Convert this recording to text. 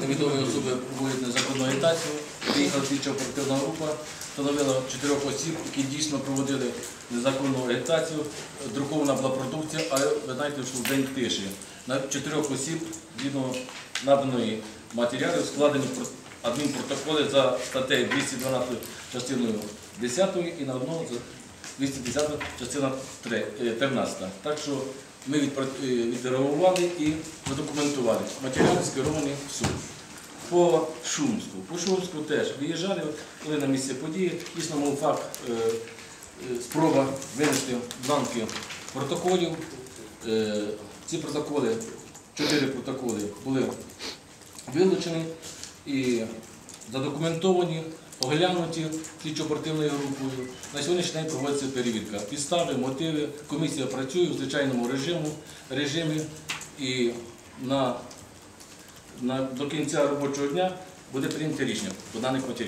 невідомі особи проводять незаконну агітацію. Приїхала слідча оперативна група, встановила чотирьох осіб, які дійсно проводили незаконну агітацію. Друкована була продукція, але ви знаєте, що в день тиші. На чотирьох осіб, згідно наданої матеріалів, складені адмінпротоколи за статтею 212 частиною 10 і на одного 210 частина три- е, 13. Так що ми е, відреагували і задокументували. Матеріали скеровані в суд. По Шумську. По Шумську теж виїжджали, коли на місце події. Дійсно, мав факт е, е, спроба винести бланки протоколів. Е, ці протоколи, чотири протоколи були вилучені і задокументовані, оглянуті слідчо-оперативною групою. На сьогоднішній день проводиться перевірка. Підстави, мотиви. Комісія працює в звичайному режиму, режимі і на, на, до кінця робочого дня буде прийнято рішення по даних матеріалах.